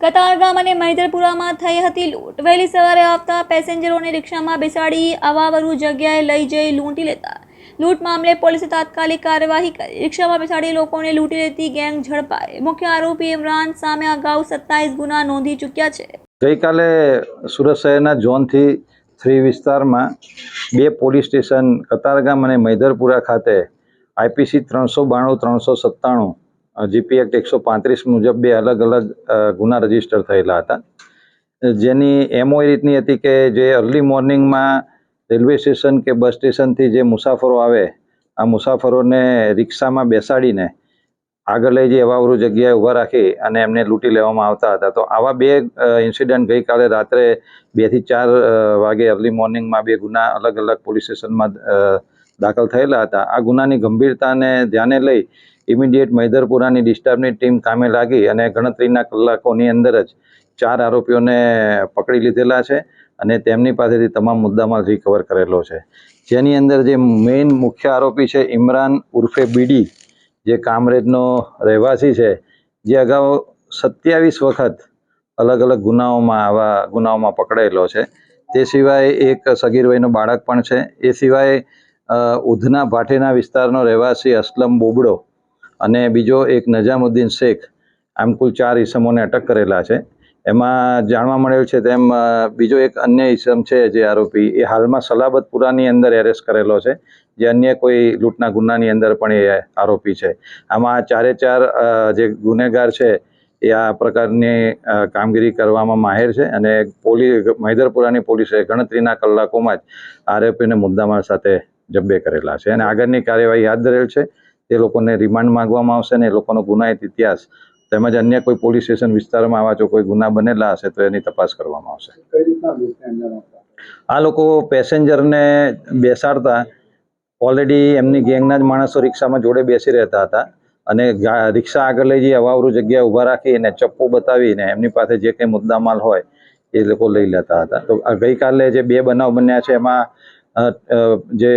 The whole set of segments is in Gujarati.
કતારગામ અને મૈદરપુરામાં થઈ હતી લૂંટ. વહેલી સવારે આવતા પેસેન્જરોને રિક્ષામાં બેસાડી અવાવરુ જગ્યાએ લઈ જઈ લૂંટી લેતા. લૂંટ મામલે પોલીસે તાત્કાલિક કાર્યવાહી કરી. રિક્ષામાં બેસાડી લોકોને લૂંટી લેતી ગેંગ ઝડપાઈ. મુખ્ય આરોપી ઇમરાન સામે અગાઉ સત્તાવીસ ગુના નોંધી ચૂક્યા છે. ગઈકાલે સુરત શહેરના ઝોનથી થ્રી વિસ્તારમાં બે પોલીસ સ્ટેશન, કતારગામ અને મૈદરપુરા ખાતે આઈપીસી ત્રણસો બાણું, ત્રણસો સત્તાણું જીપી એક્ટ એકસો પાંત્રીસ મુજબ બે અલગ અલગ ગુના રજિસ્ટર થયેલા હતા. જેની એમઓ એ રીતની હતી કે જે અર્લી મોર્નિંગમાં રેલવે સ્ટેશન કે બસ સ્ટેશનથી જે મુસાફરો આવે, આ મુસાફરોને રિક્ષામાં બેસાડીને આગળ લઈ જઈ અવાવરું જગ્યાએ ઊભા રાખી અને એમને લૂંટી લેવામાં આવતા હતા. તો આવા બે ઇન્સિડન્ટ ગઈકાલે રાત્રે બેથી ચાર વાગે અર્લી મોર્નિંગમાં બે ગુના અલગ અલગ પોલીસ સ્ટેશનમાં દાખલ થયેલા હતા. આ ગુનાની ગંભીરતાને ધ્યાને લઈ ઇમિડિયેટ મૈદરપુરાની ડિસ્ટર્બની ટીમ કામે લાગી અને ગણતરીના કલાકોની અંદર જ ચાર આરોપીઓને પકડી લીધેલા છે અને તેમની પાસેથી તમામ મુદ્દામાલ રિકવર કરેલો છે. જેની અંદર જે મેઇન મુખ્ય આરોપી છે ઇમરાન ઉર્ફે બીડી, જે કામરેજનો રહેવાસી છે, જે અગાઉ સત્યાવીસ વખત અલગ અલગ ગુનાઓમાં આવા ગુનાઓમાં પકડાયેલો છે. તે સિવાય એક સગીર વયનું બાળક પણ છે. એ સિવાય ઉધના ભાટેના વિસ્તારનો રહેવાસી અસલમ બોબડો અને બીજો એક નજામુદ્દીન શેખ, આમ કુલ ચાર ઈસમોને અટક કરેલા છે. એમાં જાણવા મળેલ છે તેમ બીજો એક અન્ય ઈસમ છે જે આરોપી, એ હાલમાં સલાબતપુરાની અંદર એરેસ્ટ કરેલો છે. જે અન્ય કોઈ લૂંટના ગુનાની અંદર પણ એ આરોપી છે. આમાં ચારે ચાર જે ગુનેગાર છે, એ આ પ્રકારની કામગીરી કરવામાં માહેર છે અને પોલીસ મૈદરપુરાની પોલીસે ગણતરીના કલાકોમાં જ આરોપીને મુદ્દામાલ સાથે જબ્બે કરેલા છે. અને આગળની કાર્યવાહી હાથ ધરેલ છે. તે લોકોને રિમાન્ડ માંગવામાં આવશે અને એ લોકોનો ગુનાહિત ઇતિહાસ તેમજ અન્ય કોઈ પોલીસ સ્ટેશન વિસ્તારમાં આવા જો કોઈ ગુના બનેલા હશે તો એની તપાસ કરવામાં આવશે. આ લોકો પેસેન્જરને બેસાડતા ઓલરેડી એમની ગેંગના જ માણસો રિક્ષામાં જોડે બેસી રહેતા હતા અને રિક્ષા આગળ લઈ જઈ અવાવરું જગ્યાએ ઊભા રાખીને ચપ્પુ બતાવીને એમની પાસે જે કંઈ મુદ્દામાલ હોય એ લોકો લઈ લેતા હતા. તો ગઈકાલે જે બે બનાવ બન્યા છે એમાં જે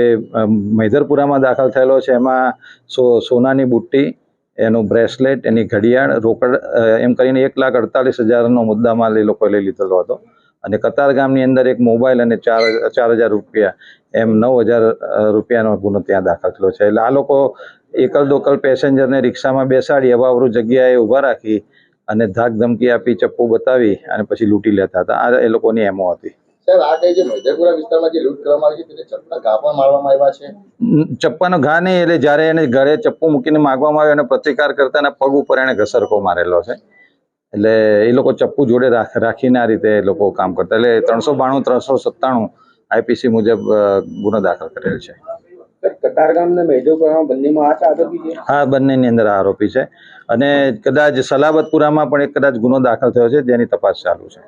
મૈધરપુરામાં દાખલ થયેલો છે, એમાં સો, સોનાની બુટ્ટી, એનું બ્રેસલેટ, એની ઘડિયાળ, રોકડ એમ કરીને એક લાખ અડતાલીસ હજારનો મુદ્દામાલ એ લોકોએ લઈ લીધેલો હતો. અને કતાર ગામની અંદર એક મોબાઈલ અને ચાર ચાર હજાર રૂપિયા, એમ નવ હજાર રૂપિયાનો ગુનો ત્યાં દાખલ થયેલો છે. એટલે આ લોકો એકલ દોકલ પેસેન્જરને રિક્ષામાં બેસાડી, અવાવરું જગ્યાએ ઊભા રાખી અને ધાક ધમકી આપી, ચપ્પુ બતાવી અને પછી લૂંટી લેતા હતા. આ એ લોકોની એમો હતી. સાહેબ આ જે મૈદરપુરા વિસ્તારમાં જે લૂંટ કરવામાં આવી છે તેને ચપ્પુના ઘા પણ મારવામાં આવ્યા છે? ચપ્પાનો ઘા નહીં એટલે જ્યારે એને ઘરે ચપ્પુ મૂકીને માગવામાં આવ્યો અને પ્રતિકાર કરતા એના પગ ઉપર એને ઘસરકો મારેલો છે. એટલે એ લોકો ચપ્પુ જોડે રાખ રાખીને આ રીતે એ લોકો કામ કરતા. એટલે ત્રણસો બાણું ત્રણસો સત્તાણું આઈપીસી મુજબ ગુનો દાખલ કરેલ છે. હા બંનેની અંદર આરોપી છે. અને કદાચ સલાબતપુરામાં પણ એક કદાચ ગુનો દાખલ થયો છે જેની તપાસ ચાલુ છે.